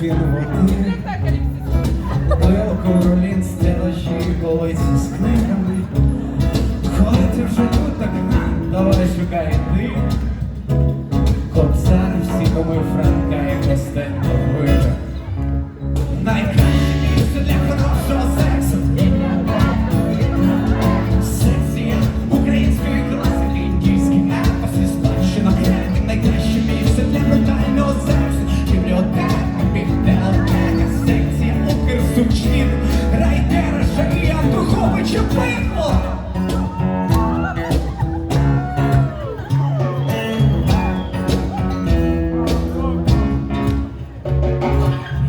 Пилку, рулін, стелажі, полиці з книгами. Коли ти вже тут, так давай шукай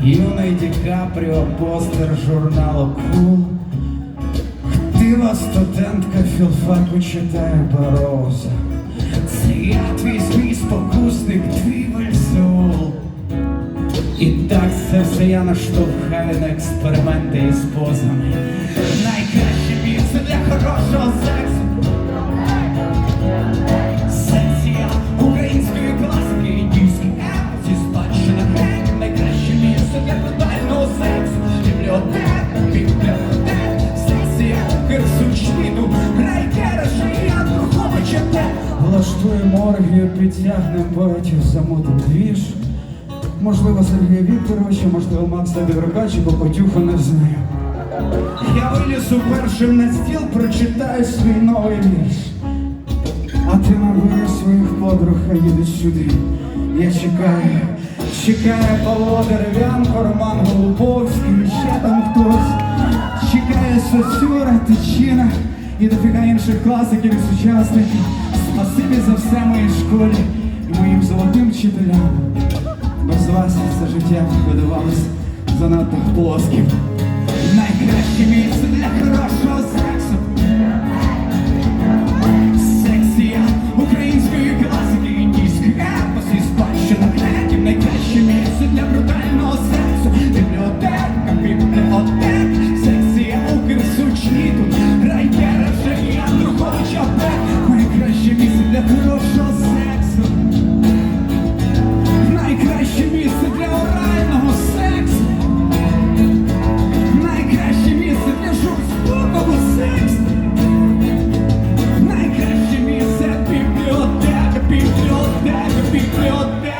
Юний Ді Капріо, постер журналу Кул. Хтива студентка філфаку читає Бароза. Це я твій свій спокусник, твій вельсул. І так це все я наштовхаю на експерименти із позами. Найкраще місце для хорошого Влаштуємо оргію, підтягнемо поетів, замутим двіж. Можливо, Сергія Вікторовича, можливо, Макса Біврука чи Попотюха, не знаю. Я вилізу першим на стіл, прочитаю свій новий вірш. А ти набери своїх подруг, а їдеш сюди. Я чекаю, чекає Павло Дерев'янко, Роман Голубовський, ще там хтось. Чекає Сосюра, Тичина і дофіга інших класиків і сучасників. Спасибі за все моїй школі і моїм золотим вчителям. Без вас це життя видавалось занадто плоским. Найкраще місце для хорошого Найкраще місце бібліотека, бібліотека, бібліотека.